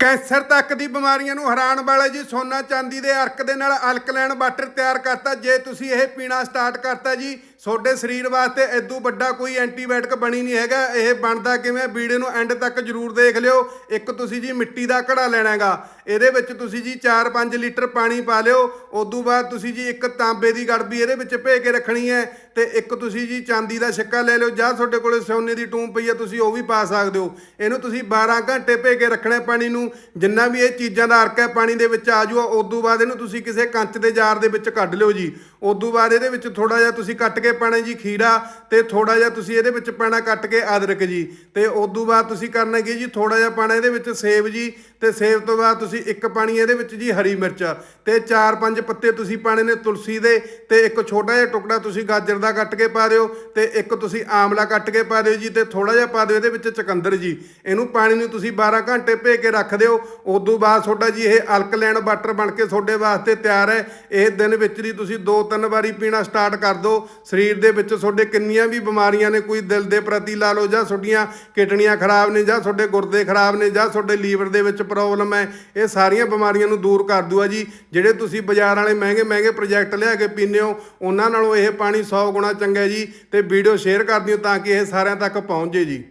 Cancer ਤੱਕ ਦੀ ਬਿਮਾਰੀਆਂ ਨੂੰ ਹਰਾਉਣ ਵਾਲੇ ਜੀ ਸੋਨਾ ਚਾਂਦੀ ਦੇ ਅਰਕ ਦੇ ਨਾਲ ਅਲਕਲੈਨ ਵਾਟਰ ਤਿਆਰ ਕਰਤਾ। ਜੇ ਤੁਸੀਂ ਇਹ ਪੀਣਾ ਸਟਾਰਟ ਕਰਤਾ ਜੀ, ਤੁਹਾਡੇ ਸਰੀਰ ਵਾਸਤੇ ਇਦੋਂ ਵੱਡਾ ਕੋਈ ਐਂਟੀਬਾਇਓਟਿਕ ਬਣੀ ਨਹੀਂ ਹੈਗਾ। ਇਹ ਬਣਦਾ ਕਿਵੇਂ? ਵੀਡੀਓ ਨੂੰ ਐਂਡ ਤੱਕ ਜਰੂਰ ਦੇਖ ਲਿਓ। ਇੱਕ ਤੁਸੀਂ ਜੀ ਮਿੱਟੀ ਦਾ ਘੜਾ ਲੈਣਾ ਹੈਗਾ ਇਹਦੇ ਵਿੱਚ ਤੁਸੀਂ ਜੀ 4-5 ਲੀਟਰ ਪਾਣੀ ਪਾ ਲਿਓ, ਉਦੋਂ ਬਾਅਦ ਤੁਸੀਂ ਜੀ ਇੱਕ ਤਾਂਬੇ ਦੀ ਗੜਬੀ ਇਹਦੇ ਵਿੱਚ ਭੇ ਕੇ ਰੱਖਣੀ ਹੈ ਤੇ ਇੱਕ ਤੁਸੀਂ ਜੀ ਚਾਂਦੀ ਦਾ ਸਿੱਕਾ ਲੈ ਲਿਓ, ਜਾਂ ਤੁਹਾਡੇ ਕੋਲੇ ਸੋਨੇ ਦੀ ਟੂਮ ਪਈ ਹੈ, ਤੁਸੀਂ ਉਹ ਵੀ ਪਾ ਸਕਦੇ ਹੋ। ਇਹਨੂੰ ਤੁਸੀਂ 12 ਘੰਟੇ ਭੇ ਕੇ ਰੱਖਣਾ ਪਾਣੀ ਨੂੰ, ਜਿੰਨਾ ਵੀ ਇਹ ਚੀਜ਼ਾਂ ਦਾ ਅਰਕ ਹੈ ਪਾਣੀ ਦੇ ਵਿੱਚ ਆ ਜਾਊਗਾ, ਉਦੋਂ ਬਾਅਦ ਇਹਨੂੰ ਤੁਸੀਂ ਕਿਸੇ ਕੰਚ ਦੇ ਜਾਰ ਦੇ ਵਿੱਚ ਕੱਢ ਲਿਓ ਜੀ। ਉਦੋਂ ਬਾਅਦ ਇਹਦੇ ਵਿੱਚ ਥੋੜਾ ਜਿਹਾ ਤੁਸੀਂ ਕੱਟ ਕੇ ਪਾਣਾ ਜੀ ਖੀਰਾ ਤੇ ਥੋੜਾ ਜਿਹਾ ਤੁਸੀਂ ਇਹਦੇ ਵਿੱਚ ਪਾਣਾ ਕੱਟ ਕੇ ਅਦਰਕ ਜੀ। ਤੇ ਉਦੋਂ ਬਾਅਦ ਤੁਸੀਂ ਕਰਨਾ ਕੀ ਜੀ ਥੋੜਾ ਜਿਹਾ ਪਾਣਾ ਇਹਦੇ ਵਿੱਚ ਸੇਬ ਜੀ, ਤੇ ਸੇਬ ਤੋਂ ਬਾਅਦ ਤੁਸੀਂ ਇੱਕ ਪਾਣੀ ਇਹਦੇ ਵਿੱਚ ਜੀ ਹਰੀ ਮਿਰਚ ਤੇ ਚਾਰ ਪੰਜ ਪੱਤੇ ਤੁਸੀਂ ਪਾਣੇ ਨੇ ਤੁਲਸੀ ਦੇ, ਤੇ ਇੱਕ ਛੋਟਾ ਜਿਹਾ ਟੁਕੜਾ ਤੁਸੀਂ ਗਾਜਰ ਦਾ ਕੱਟ ਕੇ ਪਾ ਦਿਓ, ਤੇ ਇੱਕ ਤੁਸੀਂ ਆਮਲਾ ਕੱਟ ਕੇ ਪਾ ਦਿਓ ਜੀ, ਤੇ ਥੋੜਾ ਜਿਹਾ ਪਾ ਦਿਓ ਇਹਦੇ ਵਿੱਚ ਚਕੰਦਰ ਜੀ। ਇਹਨੂੰ ਪਾਣੀ ਨੂੰ ਤੁਸੀਂ 12 ਘੰਟੇ ਭੇ ਕੇ ਰੱਖ ਦਿਓ, ਉਦੋਂ ਬਾਅਦ ਤੁਹਾਡਾ ਜੀ ਇਹ ਅਲਕਲੈਨ ਵਾਟਰ ਬਣ ਕੇ ਤੁਹਾਡੇ ਵਾਸਤੇ ਤਿਆਰ ਹੈ। ਇਹ ਦਿਨ ਵਿੱਚ ਦੀ ਤੁਸੀਂ ਦੋ ਤਿੰਨ ਵਾਰੀ ਪੀਣਾ ਸਟਾਰਟ ਕਰ ਦਿਓ। ਸਰੀਰ ਦੇ ਵਿੱਚ ਤੁਹਾਡੇ ਕਿੰਨੀਆਂ ਵੀ ਬਿਮਾਰੀਆਂ ਨੇ, ਕੋਈ ਦਿਲ ਦੇ ਪ੍ਰਤੀ ਲਾ ਲਓ ਜਾਂ ਤੁਹਾਡੀਆਂ ਕਿਡਨੀਆਂ ਖਰਾਬ ਨੇ ਜਾਂ ਤੁਹਾਡੇ ਗੁਰਦੇ ਖਰਾਬ ਨੇ ਜਾਂ ਤੁਹਾਡੇ ਲੀਵਰ ਦੇ ਵਿੱਚ ਪ੍ਰੋਬਲਮ ਹੈ ਇਹ ਸਾਰੀਆਂ ਬਿਮਾਰੀਆਂ ਨੂੰ ਦੂਰ ਕਰ ਦੂਗਾ ਜੀ। ਜਿਹੜੇ ਤੁਸੀਂ ਬਾਜ਼ਾਰ ਵਾਲੇ ਮਹਿੰਗੇ ਮਹਿੰਗੇ ਪ੍ਰੋਜੈਕਟ ਲਿਆ ਕੇ ਪੀਂਦੇ ਹੋ, ਉਹਨਾਂ ਨਾਲੋਂ ਇਹ ਪਾਣੀ 100 ਗੁਣਾ ਚੰਗਾ ਜੀ। ਤੇ ਵੀਡੀਓ ਸ਼ੇਅਰ ਕਰ ਦਿਓ ਤਾਂ ਕਿ ਇਹ ਸਾਰਿਆਂ ਤੱਕ ਪਹੁੰਚ ਜੇ ਜੀ।